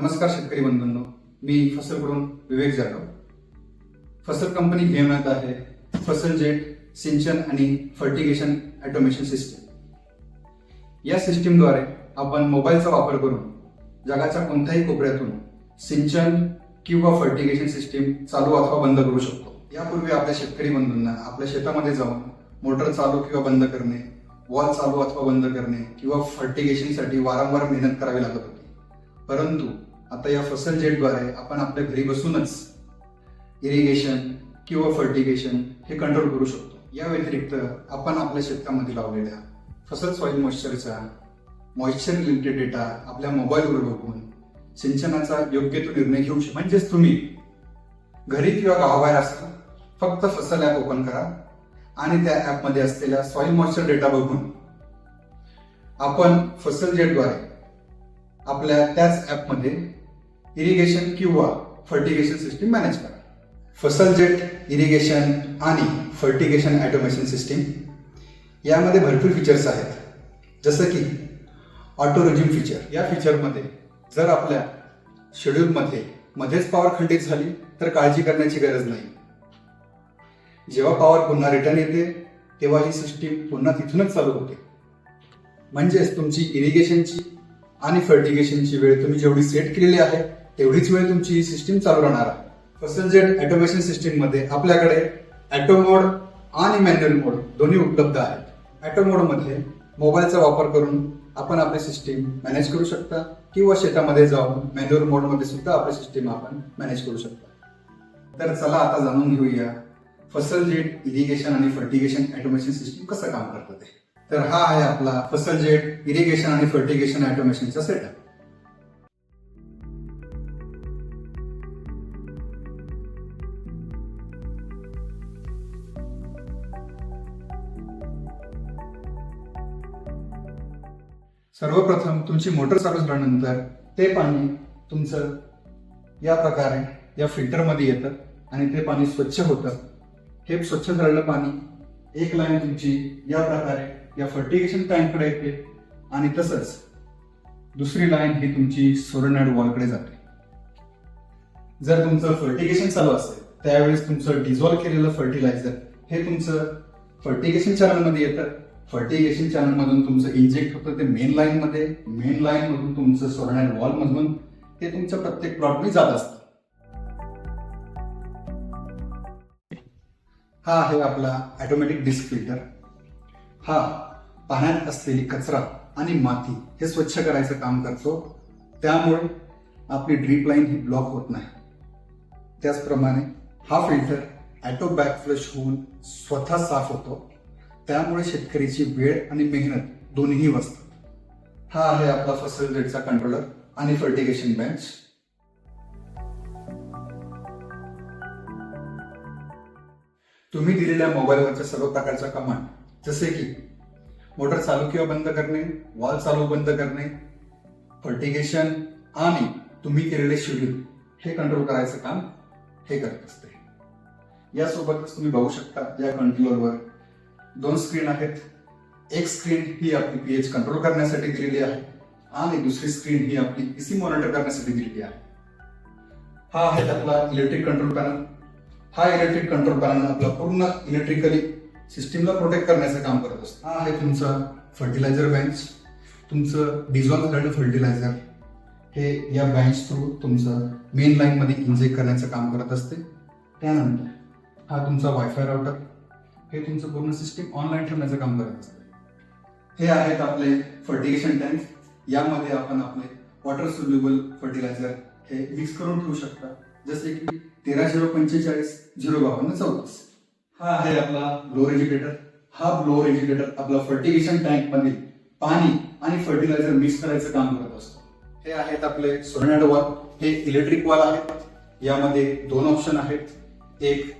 नमस्कार शेतकरी बंधूंनो. मी फसलकडून विवेक जाधव. फसल कंपनी घेऊन येत आहे फसल जेट सिंचन आणि फर्टिगेशन ऑटोमेशन सिस्टम. या सिस्टीमद्वारे आपण मोबाईलचा वापर करून जगाच्या कोणत्याही कोपऱ्यातून सिंचन किंवा फर्टिगेशन सिस्टीम चालू अथवा बंद करू शकतो. यापूर्वी आपल्या शेतकरी बंधूंना आपल्या शेतामध्ये जाऊन मोटर चालू किंवा बंद करणे वॉल चालू अथवा बंद करणे किंवा फर्टिगेशनसाठी वारंवार मेहनत करावी लागत होती. परंतु आता या फसल जेटद्वारे आपण आपल्या घरी बसूनच इरिगेशन किंवा फर्टिगेशन हे कंट्रोल करू शकतो. या व्यतिरिक्त आपण आपल्या शेतामध्ये लावलेल्या फसल सॉईल मॉइश्चरचा मॉइश्चर रिलेटेड डेटा आपल्या मोबाईलवर बघून सिंचनाचा योग्य तो निर्णय घेऊ शकतो म्हणजेच तुम्ही घरी किंवा गावाबाहेर असता फक्त फसल ॲप ओपन करा आणि त्या ॲपमध्ये असलेल्या सॉईल मॉइश्चर डेटा बघून आपण फसल जेटद्वारे आपल्या त्याच ॲपमध्ये इरिगेशन किंवा फर्टिगेशन सिस्टीम मॅनेज करा. फसल जेट इरिगेशन आणि फर्टिगेशन ॲटोमेशन सिस्टीम यामध्ये भरपूर फीचर्स आहेत. जसं की ऑटो रेजिम फीचर या फीचरमध्ये जर आपल्या शेड्यूलमध्ये मध्येच पॉवर खंडित झाली तर काळजी करण्याची गरज नाही. जेव्हा पॉवर पुन्हा रिटर्न येते तेव्हा ही सिस्टीम पुन्हा तिथूनच चालू होते. म्हणजेच तुमची इरिगेशनची आणि फर्टिगेशनची वेळ तुम्ही जेवढी सेट केलेली आहे तेवढीच वेळ तुमची ही सिस्टीम चालू राहणार. फसल जेड ऑटोमेशन सिस्टीममध्ये आपल्याकडे ऑटो मोड आणि मॅन्युअल मोड दोन्ही उपलब्ध आहेत. ऑटो मोडमध्ये मोबाईलचा वापर करून आपण आपली सिस्टीम मॅनेज करू शकता किंवा शेतामध्ये जाऊन मॅन्युअल मोडमध्ये सुद्धा आपली सिस्टीम आपण मॅनेज करू शकता. तर चला आता जाणून घेऊया फसल जेट इरिगेशन आणि फर्टिगेशन ऑटोमेशन सिस्टीम कसं काम करतं ते. तर हा आहे आपला फसल जेट इरिगेशन आणि फर्टिगेशन ऑटोमेशनचा सेटअप सर्वप्रथम तुमची मोटर चालू झाल्यानंतर ते पाणी तुमचं या प्रकारे या फिल्टरमध्ये येतं आणि ते पाणी स्वच्छ होतं. हे स्वच्छ झालेलं पाणी एक लाईन तुमची या प्रकारे या फर्टिगेशन टँककडे येते आणि तसंच दुसरी लाईन ही तुमची सोरनाड वॉलकडे जाते. जर तुमचं फर्टिगेशन चालू असेल त्यावेळेस तुमचं डिझॉल्व्ह केलेलं फर्टिलायझर हे तुमचं फर्टिगेशन चॅनलमध्ये येतं. फर्टिगेशन चॅनल मधून तुमचं इंजेक्ट होतं ते मेन लाईन मध्ये मेन लाईन मधून तुमचं सोरनाड वॉल मधून ते तुमच्या प्रत्येक प्लॉटने जात असतं. हा आहे आपला ऑटोमॅटिक डिस्क फिल्टर हा पाण्यात असलेली कचरा आणि माती हे स्वच्छ करायचं काम करतो. त्यामुळे आपली ड्रीप लाईन ही ब्लॉक होत नाही. त्याचप्रमाणे हा फिल्टर ॲटो बॅक फ्लश होऊन स्वतः साफ होतो. त्यामुळे शेतकरीची वेळ आणि मेहनत दोन्ही वाचतात. हा आहे आपला फसल रेटचा कंट्रोलर आणि फर्टिगेशन बेंच तुम्ही दिलेल्या मोबाईलवरच्या सर्व प्रकारच्या कमांड जसे की मोटर चालू किंवा बंद करणे वॉल चालू बंद करणे फर्टिगेशन आणि तुम्ही केलेले शेड्यूल हे कंट्रोल करायचं काम हे करत असते. यासोबतच तुम्ही बघू शकता या कंट्रोलरवर दोन स्क्रीन आहेत. एक स्क्रीन ही आपली पीएच कंट्रोल करण्यासाठी दिलेली आहे आणि दुसरी स्क्रीन ही आपली पीसी मॉनिटर करण्यासाठी दिलेली आहे. हा आहे आपला इलेक्ट्रिक कंट्रोल पॅनल हा इलेक्ट्रिक कंट्रोल पॅनल आपला पूर्ण इलेक्ट्रिकली सिस्टीमला प्रोटेक्ट करण्याचं काम करत असतो. हा आहे तुमचा फर्टिलायझर बँच तुमचं डिझॉल्व झालेलं फर्टिलायझर हे या बँच थ्रू तुमचं मेन लाईनमध्ये इंजेक्ट करण्याचं काम करत असते. त्यानंतर हा तुमचा वायफाय राउटर हे तुमचं पूर्ण सिस्टीम ऑनलाईन ठेवण्याचं काम करत असते. हे आहेत आपले फर्टिगेशन टँक यामध्ये आपण आपले वॉटर सोल्युबल फर्टिलायझर हे मिक्स करून ठेवू शकता. जसे की तेरा झिरो पंचेचाळीस झिरो बावन्न चौतीस. हा आहे आपला ब्लोअर एज्युकेटर हा ब्लोअर एज्युकेटर आपला फर्टिगेशन टँकमध्ये पाणी आणि फर्टिलायझर मिक्स करायचं काम करत असतो. हे आहेत आपले सोनेड वॉल हे इलेक्ट्रिक वॉल आहेत. यामध्ये दोन ऑप्शन आहेत. एक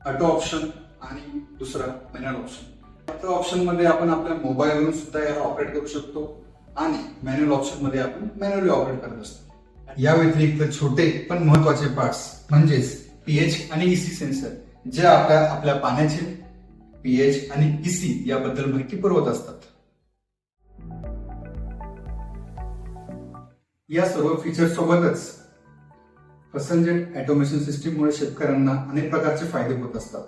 ऑटो ऑप्शन आणि दुसरा मॅन्युअल ऑप्शन ऑटो ऑप्शनमध्ये आपण आपल्या मोबाईलवरून सुद्धा याला ऑपरेट करू शकतो आणि मॅन्युअल ऑप्शनमध्ये आपण मॅन्युअली ऑपरेट करत असतो. या व्यतिरिक्त छोटे पण महत्त्वाचे पार्ट्स म्हणजेच पीएच आणि इसी सेन्सर जे आपल्या आपल्या पाण्याचे पीएच आणि इसी याबद्दल माहिती पुरवत असतात. या सर्व फीचर सोबतच फसलजेट ऑटोमेशन सिस्टीममुळे शेतकऱ्यांना अनेक प्रकारचे फायदे होत असतात.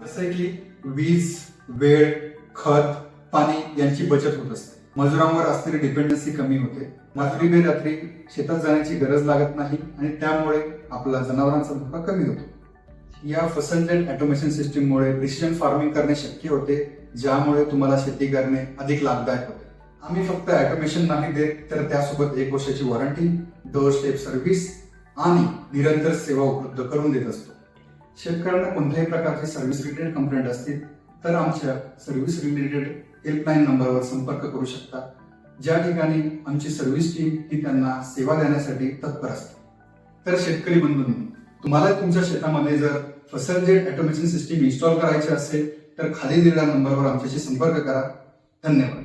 जसे की वीज वेळ खत पाणी यांची बचत होत असते. मजुरांवर असलेली डिपेंडन्सी कमी होते. रात्री बेरात्री शेतात जाण्याची गरज लागत नाही आणि त्यामुळे आपला जनावरांचा धोका कमी होतो. या फसलजेट ऑटोमेशन सिस्टीममुळे प्रिसिजन फार्मिंग करणे शक्य होते ज्यामुळे तुम्हाला शेती करणे अधिक लाभदायक होते. आम्ही फक्त ऑटोमेशन नाही देत तर त्यासोबत एक वर्षाची वॉरंटी डोर स्टेप सर्व्हिस आणि निरंतर सेवा उपलब्ध करून देत असतो. शेतकऱ्यांना कोणत्याही प्रकारचे सर्व्हिस रिलेटेड कंप्लेंट असतील तर आमच्या सर्व्हिस रिलेटेड हेल्पलाईन नंबरवर संपर्क करू शकता. ज्या ठिकाणी आमची सर्व्हिस टीम ही त्यांना सेवा देण्यासाठी तत्पर असते. तर शेतकरी बंधूंनी तुम्हाला तुमच्या शेतामध्ये जर फसलजेट ऑटोमेशन सिस्टीम इन्स्टॉल करायची असेल तर खाली दिलेल्या नंबरवर आमच्याशी संपर्क करा. धन्यवाद.